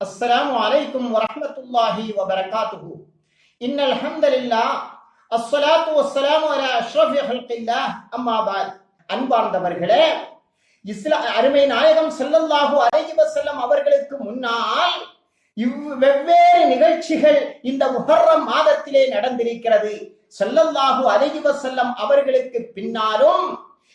السلام عليكم ورحمة الله وبركاته إن الحمد لله الصلاة والسلام على أشرف خلق الله أما بعد அன்பார்ந்தவர்களே இஸ்லா அருமை நாயகம் செல்லல்லாஹு அலைஹி செல்லம் அவர்களுக்கு முன்னால் இவ் வெவ்வேறு நிகழ்ச்சிகள் இந்த முஹர்ரம் மாதத்திலே நடந்திருக்கிறது. செல்லல்லாஹு அலைஹி செல்லம் அவர்களுக்கு பின்னாலும்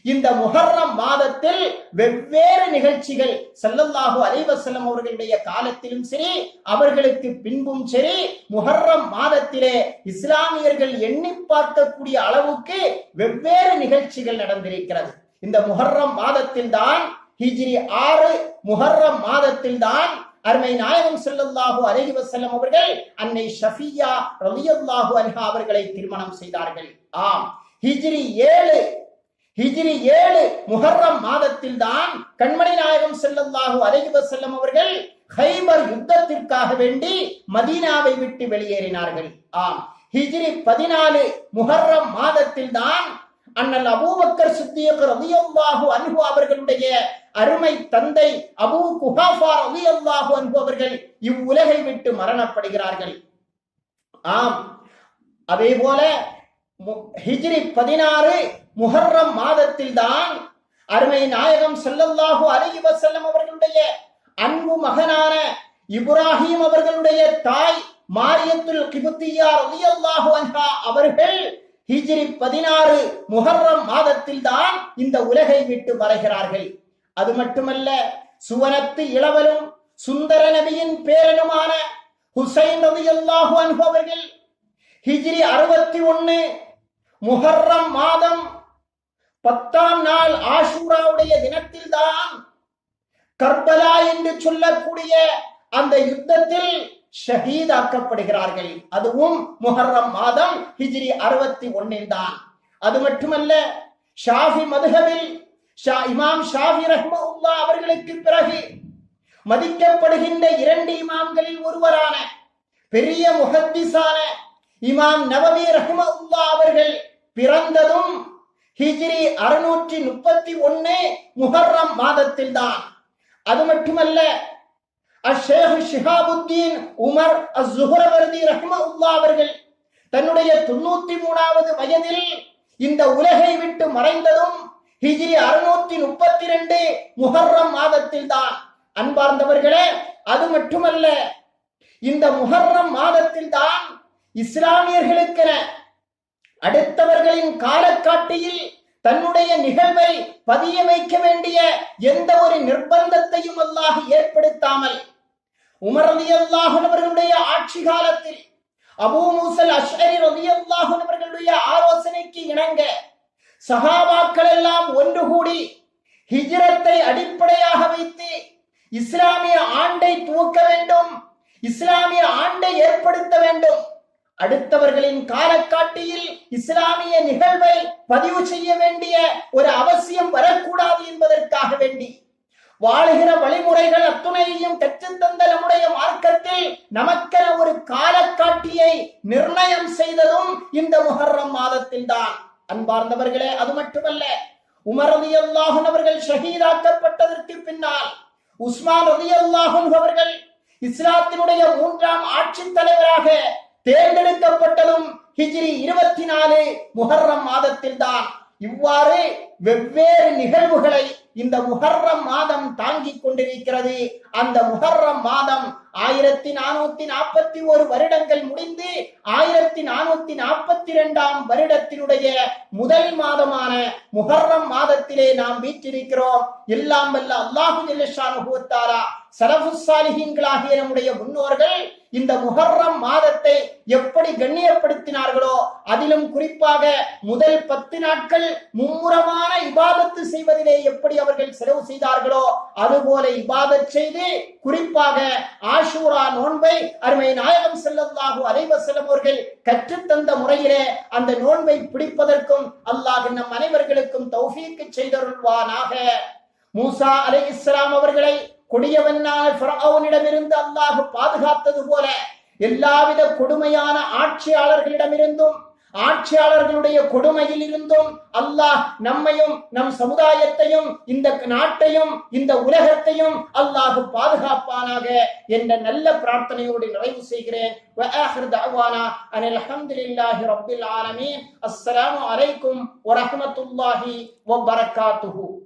இந்த முஹர்ரம் மாதத்தில் வெவ்வேறு நிகழ்ச்சிகள் செல்லல்லாஹு அலைவசல்லம் அவர்களுடைய காலத்திலும் சரி அவர்களுக்கு பின்பும் சரி முஹர்ரம் மாதத்திலே இஸ்லாமியர்கள் எண்ணி பார்க்கக்கூடிய அளவுக்கு வெவ்வேறு நிகழ்ச்சிகள் நடந்திருக்கிறது. இந்த முஹர்ரம் மாதத்தில் தான் ஹிஜ்ரி ஆறு முஹர்ரம் மாதத்தில் தான் அருமை நாயகம் செல்லல்லாஹு அலஹி வசல்லம் அவர்கள் அன்னை ஷஃபியா ரலியல்லாஹு அன்ஹா அவர்களை திருமணம் செய்தார்கள். ஆம். ஹிஜ்ரி ஏழு ஹிஜ்ரி ஏழு முஹர்ரம் மாதத்தில் தான் கண்மணி நாயகம் செல்லல்லாஹு அலஹி வசல்லம் அவர்கள் ஹைபர் யுத்தத்திற்காக வேண்டி மதீனாவை விட்டு வெளியேறினார்கள். ஆம். ஹிஜ்ரி பதினாலு முஹர்ரம் மாதத்தில் தான் அண்ணன் அபூபக்கர் சித்தியக் ரதியல்லாஹு அன்பு அவர்களுடைய அருமை தந்தை அபூ குஹாஃபா ரதியல்லாஹு அன்பு அவர்கள் இவ்வுலகை விட்டு மரணப்படுகிறார்கள். ஆம். அதே போல ஹிஜ்ரி பதினாறு முஹர்ரம் மாதத்தில் தான் அருமை நாயகம் செல்லல்லாஹு அலி வசல்லம் அவர்களுடைய அன்பு மகனான இப்ராஹிம் அவர்களுடைய தாய் மாரியத்துல் கிபுத்தியா ரலியல்லாஹு அன்ஹா அவர்கள் ஹிஜ்ரி பதினாறு முஹர்ரம் மாதத்தில் தான் இந்த உலகை விட்டு மறைகிறார்கள். அது மட்டுமல்ல சுவனத்து இளவலும் சுந்தர நபியின் பேரனுமான ஹுசைன் நபி அல்லாஹு அவர்கள் ஹிஜ்ரி அறுபத்தி ஒன்னு முஹர்ரம் மாதம் பத்தாம் நாள் ஆஷூராவுடைய தினத்தில்தான் கர்பலா என்று சொல்லக்கூடிய அந்த யுத்தத்தில் ஷஹீதாக்கப்படுகிறார்கள். அதுவும் முஹர்ரம் மாதம் ஹிஜ்ரி அறுபத்தி ஒன்னில் தான். அது மட்டுமல்ல ஷாஃபி மதுகவில் ஷா இமாம் ஷாஃபி ரஹ்மவுல்லா அவர்களுக்கு பிறகு மதிக்கப்படுகின்ற இரண்டு இமாம்களில் ஒருவரான பெரிய முஹத்திஸான இமாம் நவமி ரஹ்மவுல்லா அவர்கள் பிறந்ததும் ஹிஜ்ரி அறுநூற்றி முப்பத்தி ஒன்னு முஹர்ரம் மாதத்தில் தான். அது மட்டுமல்ல அஷேக் ஷிஹாபுத்தீன் உமர் அஸ்ஹுரவர்தி ரஹ்மவுல்லா அவர்கள் தன்னுடைய தொண்ணூத்தி மூணாவது வயதில் இந்த உலகை விட்டு மறைந்ததும் ஹிஜ்ரி அறுநூத்தி முப்பத்தி ரெண்டு முஹர்ரம் மாதத்தில் தான் அன்பார்ந்தவர்களே அது மட்டுமல்ல இந்த முஹர்ரம் மாதத்தில் தான் இஸ்லாமியர்களுக்கென அடுத்தவர்களின் காலக்காட்டியில் தன்னுடைய நிகழ்வை பதிய வைக்க வேண்டிய எந்த ஒரு நிர்பந்தத்தையும் அல்லாஹ் ஏற்படுத்தாமல் உமர் ரதி அவர்களுடைய ஆட்சி காலத்தில் அபூ மூசல் ரவி ரதி அவர்களுடைய ஆலோசனைக்கு இணங்க சஹாபாக்கள் எல்லாம் ஒன்று கூடி ஹிஜ்ரத்தை அடிப்படையாக வைத்து இஸ்லாமிய ஆண்டை துவக்க வேண்டும் இஸ்லாமிய ஆண்டை ஏற்படுத்த வேண்டும். அடுத்தவர்களின் காலக்காட்டியில் இஸ்லாமிய நிகழ்வை பதிவு செய்ய வேண்டிய ஒரு அவசியம் வரக்கூடாது என்பதற்காக வேண்டி வாழுகிற வழிமுறைகள் அத்துணையையும் தந்த நம்முடைய மார்க்கத்தில் நமக்கென ஒரு காலக்காட்டியை நிர்ணயம் செய்ததும் இந்த முஹர்ரம் மாதத்தில் தான் அன்பார்ந்தவர்களே அது மட்டுமல்ல உமர் அவர்கள் ஷஹீதாக்கப்பட்டதற்கு பின்னால் உஸ்மான் ரதி அவர்கள் இஸ்லாத்தினுடைய மூன்றாம் ஆட்சி தலைவராக தேர்ந்தெடுக்கப்பட்டதும் ஹிஜ்ரி இருபத்தி நாலு முஹர்ரம் மாதத்தில் தான் இவ்வாறு வெவ்வேறு நிகழ்வுகளை இந்த முஹர்ரம் மாதம் தாங்கிக் கொண்டிருக்கிறது. அந்த முஹர்ரம் மாதம் ஆயிரத்தி நானூத்தி நாற்பத்தி ஒரு வருடங்கள் முடிந்து ஆயிரத்தி நானூத்தி நாற்பத்தி இரண்டாம் வருடத்தினுடைய முதல் மாதமான முஹர்ரம் மாதத்திலே நாம் வீற்றிருக்கிறோம். எல்லாம் வல்ல அல்லாஹு ஜல்லஷானுபவத்தாரா சலஃபு சாலிஹீன்களாகிய நம்முடைய முன்னோர்கள் இந்த முஹர்ரம் மாதத்தை எப்படி கண்ணியப்படுத்தினார்களோ அதிலும் குறிப்பாக முதல் பத்து நாட்கள் மும்முரமான இபாதத்து செய்வதிலே எப்படி அவர்கள் செலவு செய்தார்களோ அதுபோல இபாதத் செய்து குறிப்பாக ஆஷூரா நோன்பை அருமை நாயகம் ஸல்லல்லாஹு அலைவசலம் அவர்கள் கற்றுத்தந்த முறையிலே அந்த நோன்பை பிடிப்பதற்கும் அல்லாஹ் நம் அனைவர்களுக்கும் தௌஃபீக்கு செய்தருள்வானாக. மூசா அலைஹிஸ்ஸலாம் அவர்களை கொடியவனான ஃபிரௌனிடமிருந்து அல்லாஹ் பாதுகாத்தது போல எல்லாவித கொடுமையான ஆட்சியாளர்களிடமிருந்தும் ஆட்சியாளர்களுடைய கொடுமையில் இருந்தும் அல்லாஹ் நம்மையும் நம் சமுதாயத்தையும் இந்த நாட்டையும் இந்த உலகத்தையும் அல்லாஹு பாதுகாப்பானாக என்ற நல்ல பிரார்த்தனையோடு நிறைவு செய்கிறேன். அஸ்ஸலாமு அலைக்கும் வரஹமத்துல்லாஹி வபரகாத்துஹு